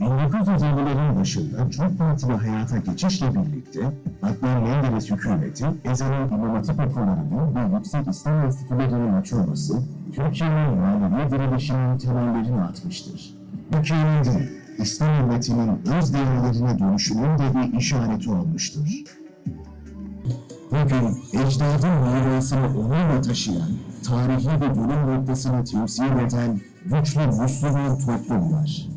1950'lerin başında çok partili hayata geçişle birlikte Adnan Menderes hükümeti Ezan'ın İmam okullarının ve Yüksek İslam Enstitülerinin açılması Türkiye'nin manevi dirilişinin temellerini atmıştır. Türkiye'nin değil, İslam ümmetinin öz değerlerine dönüşümün de bir işareti olmuştur. Bugün ecdadın mirasını onurla taşıyan, tarihi bir dönüm noktasını temsil eden güçlü Müslüman toplumlar.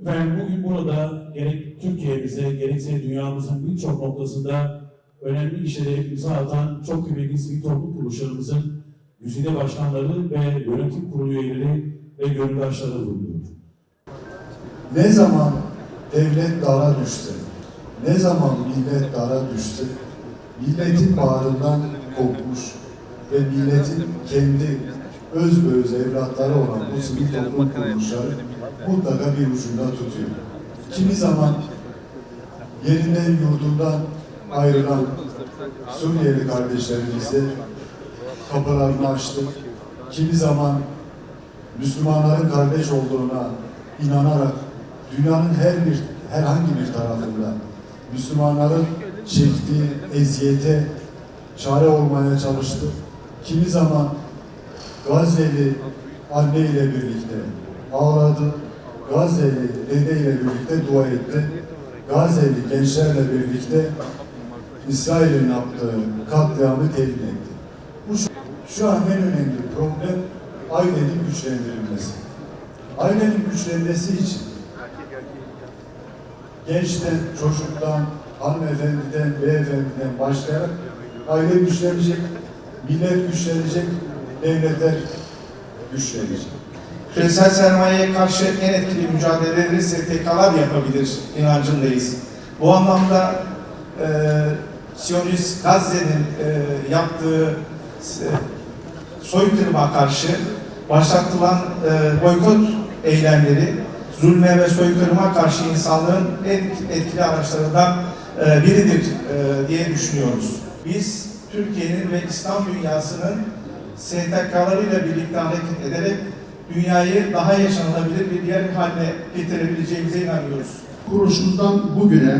Efendim bugün burada gerek Türkiye'mize gerekse dünyamızın birçok noktasında önemli işlere imza atan çok kıymetli sivil toplum kuruluşlarımızın güzide başkanları ve yönetim kurulu üyeleri ve gönüldaşları bulunuyor. Ne zaman devlet dara düşse, ne zaman millet dara düşse, milletin bağrından kopmuş ve milletin kendi öz öz evlatları olan bu sivil toplum kuruluşları mutlaka bir ucunda tutuyor. Kimi zaman yerinden yurdundan ayrılan Suriyeli kardeşlerimize kapılarını açtı. Kimi zaman Müslümanların kardeş olduğuna inanarak dünyanın her bir herhangi bir tarafında Müslümanların çektiği eziyete çare olmaya çalıştı. Kimi zaman Gazze'li anne ile birlikte ağladı. Gazze'li dede ile birlikte dua etti. Gazze'li gençlerle birlikte İsrail'in yaptığı katliamı telin etti. Bu şu an en önemli problem ailenin güçlendirilmesi. Ailenin güçlenmesi için gençten, çocuktan, hanımefendiden, beyefendiden başlayarak aile güçlenecek, millet güçlenecek, devletler güçlenecek. Küresel sermayeye karşı en etkili mücadeleleri STK'lar yapabilir inancındayız. Bu anlamda e, Siyonist Gazze'nin e, yaptığı e, soykırıma karşı başlatılan e, boykot eylemleri zulme ve soykırıma karşı insanlığın en etkili araçlarından e, biridir e, diye düşünüyoruz. Biz Türkiye'nin ve İslam dünyasının STK'larıyla birlikte hareket ederek dünyayı daha yaşanılabilir bir yer haline getirebileceğimize inanıyoruz. Kuruluşumuzdan bugüne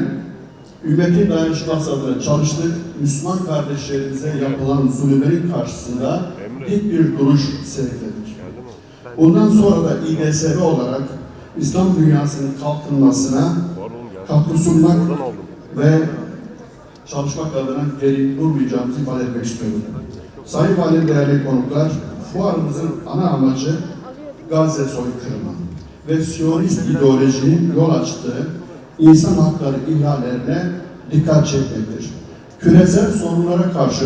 ümmetin dayanışması adına çalıştık. Müslüman kardeşlerimize yapılan zulümlerin karşısında dik bir duruş sergiledik. Bundan sonra da İDSB olarak İslam dünyasının kalkınmasına katkı sunmak ve çalışmak adına geri durmayacağımızı ifade etmek istiyorum. Sayın Valim değerli konuklar, fuarımızın ana amacı Gazze soykırımı ve Siyonist ideolojinin yol açtığı insan hakları ihlallerine dikkat çekmektir. Küresel sorunlara karşı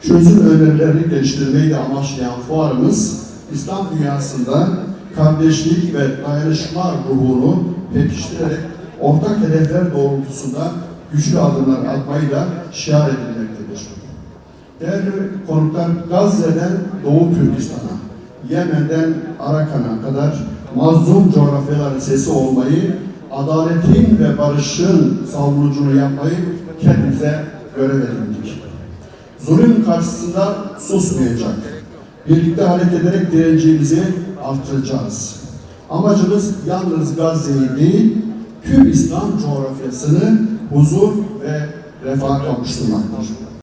çözüm önerilerini geliştirmeyi de amaçlayan fuarımız İslam dünyasında kardeşlik ve dayanışma ruhunu pekiştirerek ortak hedefler doğrultusunda güçlü adımlar atmayı da şiar edilmektedir. Değerli konuklar, Gazze'den Doğu Türkistan'a, Yemen'den Arakan'a kadar mazlum coğrafyaların sesi olmayı, adaletin ve barışın savunucunu yapmayı kendimize görev edindik. Zulüm karşısında susmayacak. Birlikte hareket ederek direncimizi artıracağız. Amacımız yalnız Gazze'yi değil, tüm İslam coğrafyasını huzur ve refah kavuşturmaktır.